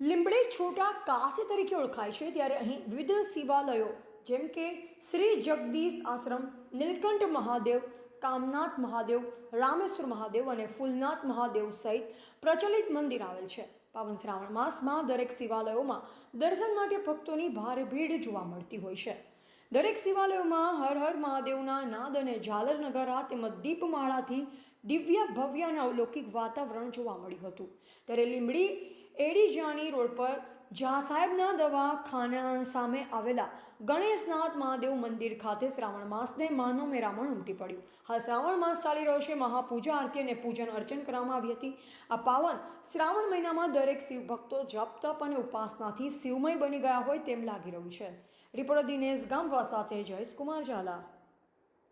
લીંબડી છોટા કાશી તરીકે ઓળખાય છે, ત્યારે અહીં વિવિધ શિવાલયો જેમ કે શ્રી જગદીશ આશ્રમ, નીલકંઠ મહાદેવ, કામનાથ મહાદેવ, રામેશ્વર મહાદેવ અને ફૂલનાથ મહાદેવ સહિત પ્રચલિત મંદિર આવેલ છે. પાવન શ્રાવણ માસમાં દરેક શિવાલયોમાં દર્શન માટે ભક્તોની ભારે ભીડ જોવા મળતી હોય છે. દરેક શિવાલયોમાં હર હર મહાદેવના નાદ અને ઝાલર નગારા તેમજ દીપમાળાથી દિવ્ય, ભવ્ય અને અલૌકિક વાતાવરણ જોવા મળ્યું હતું. ત્યારે લીમડી એડીજાની રોડ પર જા સાહેબના દવાખાના સામે આવેલા ગણેશનાથ મહાદેવ મંદિર ખાતે શ્રાવણ માસને માનો મેરામણ ઉમટી પડ્યું. હા શ્રાવણ માસ ચાલી રહ્યો છે. મહાપૂજા આરતી અને પૂજન અર્ચન કરવામાં આવી હતી. આ પાવન શ્રાવણ મહિનામાં દરેક શિવ ભક્તો જપ, તપ અને ઉપાસનાથી શિવમય બની ગયા હોય તેમ લાગી રહ્યું છે. રિપોર્ટર દિનેશ ગામવા સાથે જયેશ કુમાર ઝાલા.